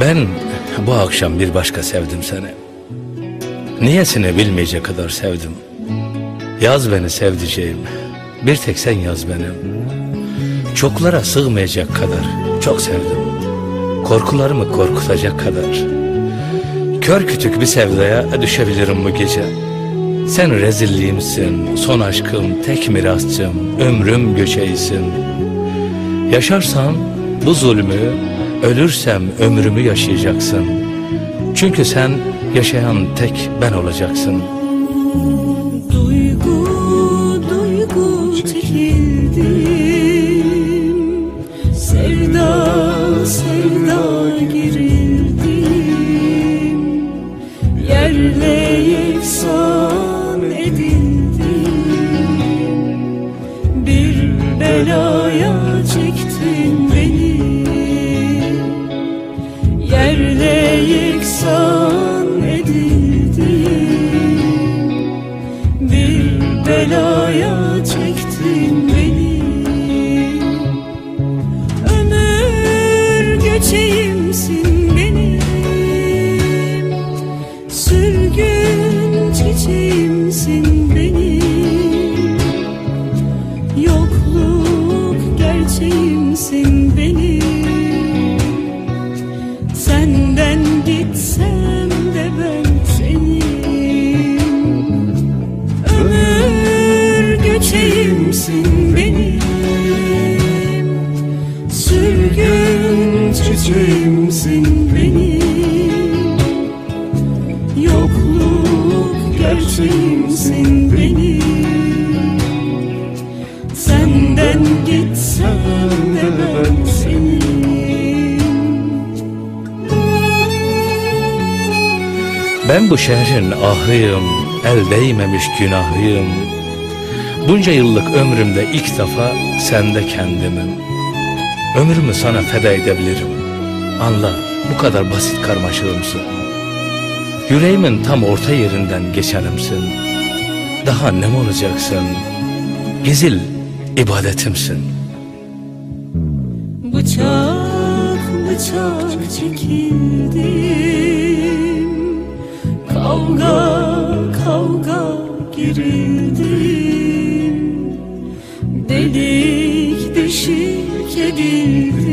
Ben bu akşam bir başka sevdim seni. Niyesini bilmeyecek kadar sevdim. Yaz beni sevdiceğim. Bir tek sen yaz benim. Çoklara sığmayacak kadar çok sevdim. Korkularımı korkutacak kadar. Kör kütük bir sevdaya düşebilirim bu gece. Sen rezilliğimsin, son aşkım, tek mirasçım, ömrüm göçeğisin. Yaşarsam bu zulmü, ölürsem ömrümü yaşayacaksın. Çünkü sen yaşayan tek ben olacaksın. Yeksan edildim Bir belaya çektin beni. Ömür göçeğimsin benim Sürgün çiçeğimsin benim Yokluk gerçeğimsin benim çiçeğimsin benim Yokluk gerçeğimsin benim Senden gitsem de ben senin Ben bu şehrin ahıyım, el değmemiş günahıyım. Bunca yıllık ömrümde ilk defa sende kendimim. Ömrümü sana feda edebilirim. Anla bu kadar basit karmaşığımsın. Yüreğimin tam orta yerinden geçerimsin. Daha ne olacaksın? Gizil ibadetimsin. Bıçak bıçak çekildim Kavga kavga girildim Delik deşik edildim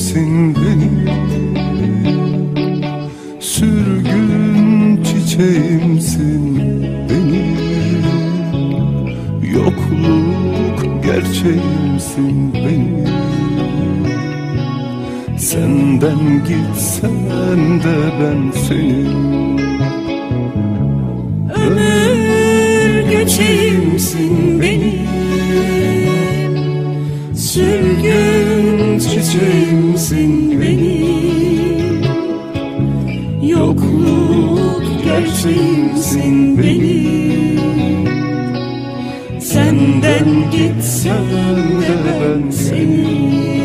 göçeğimsin benim? Sürgün çiçeğimsin benim. Yokluk gerçeğimsin benim. Senden gitsem de ben senin. Ömür göçeğimsin benim. Sürgün çiçeğimsin benim Yokluk gerçeğimsin benim Senden gitsem de ben senin